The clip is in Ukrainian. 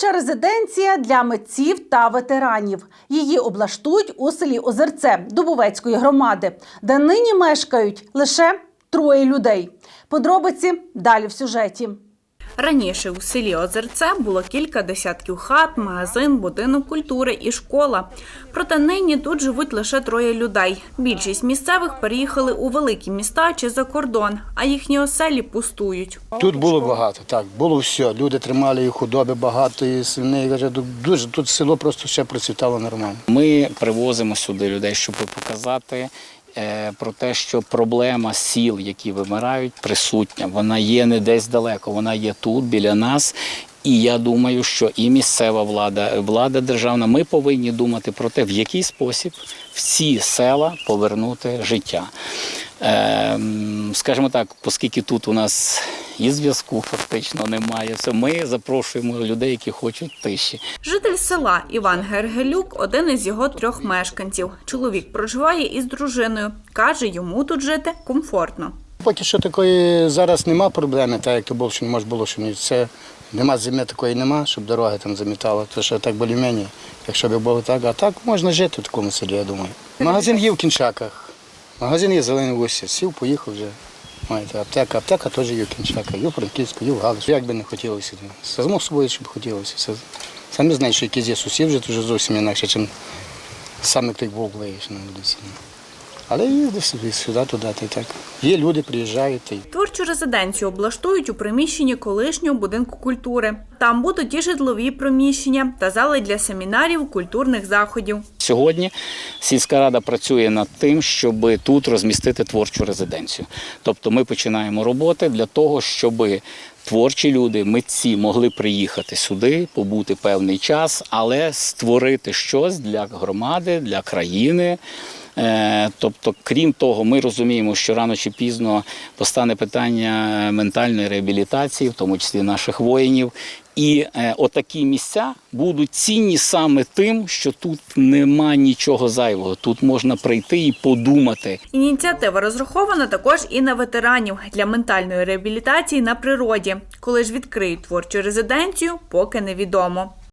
Творча резиденція для митців та ветеранів. Її облаштують у селі Озерце Дубовецької громади, де нині мешкають лише троє людей. Подробиці далі в сюжеті. Раніше у селі Озерце було кілька десятків хат, магазин, будинок культури і школа. Проте нині тут живуть лише троє людей. Більшість місцевих переїхали у великі міста чи за кордон, а їхні оселі пустують. Тут було багато, так, було все. Люди тримали і худоби багато, і свиней. каже, Дуже тут село просто ще процвітало нормально. Ми привозимо сюди людей, щоб показати про те, що проблема сіл, які вимирають, присутня. Вона є не десь далеко, вона є тут, біля нас. І я думаю, що і місцева влада, влада державна, ми повинні думати про те, в який спосіб всі села повернути життя. Е, скажімо так, оскільки тут у нас і зв'язку фактично немає, все, ми запрошуємо людей, які хочуть тиші. Житель села Іван Гергелюк один із його трьох мешканців. Чоловік проживає із дружиною. Каже, йому тут жити комфортно. Поки що такої зараз нема проблеми, так як то було, що не може було, що ні. Це нема зими такої нема, щоб дороги там замітало. То що так більш-менш, якщо б було так, а так можна жити в такому селі, я думаю. Магазин є в Кінчаках, магазин є в Зеленій сів, поїхав вже. Маєте, аптека, аптека теж є Кінчака, є в Франківську, є в Галичі. Як би не хотілося. Само собою, щоб хотілося. Все. самі знаєте, що якийсь є сусід вже зовсім інакше, ніж саме той леєш на вулиці. Але їздив собі сюди, туди, та й так. Є люди, приїжджають. Та й Творчу резиденцію облаштують у приміщенні колишнього будинку культури. Там будуть і житлові приміщення та зали для семінарів, культурних заходів. Сьогодні сільська рада працює над тим, щоб тут розмістити творчу резиденцію. Тобто ми починаємо роботи для того, щоб творчі люди, митці могли приїхати сюди, побути певний час, але створити щось для громади, для країни. Е, Тобто, крім того, ми розуміємо, що рано чи пізно постане питання ментальної реабілітації, в тому числі наших воїнів. І е, отакі місця будуть цінні саме тим, що тут нема нічого зайвого. Тут можна прийти і подумати, Ініціатива розрахована також і на ветеранів для ментальної реабілітації на природі. Коли ж відкриють творчу резиденцію, поки невідомо.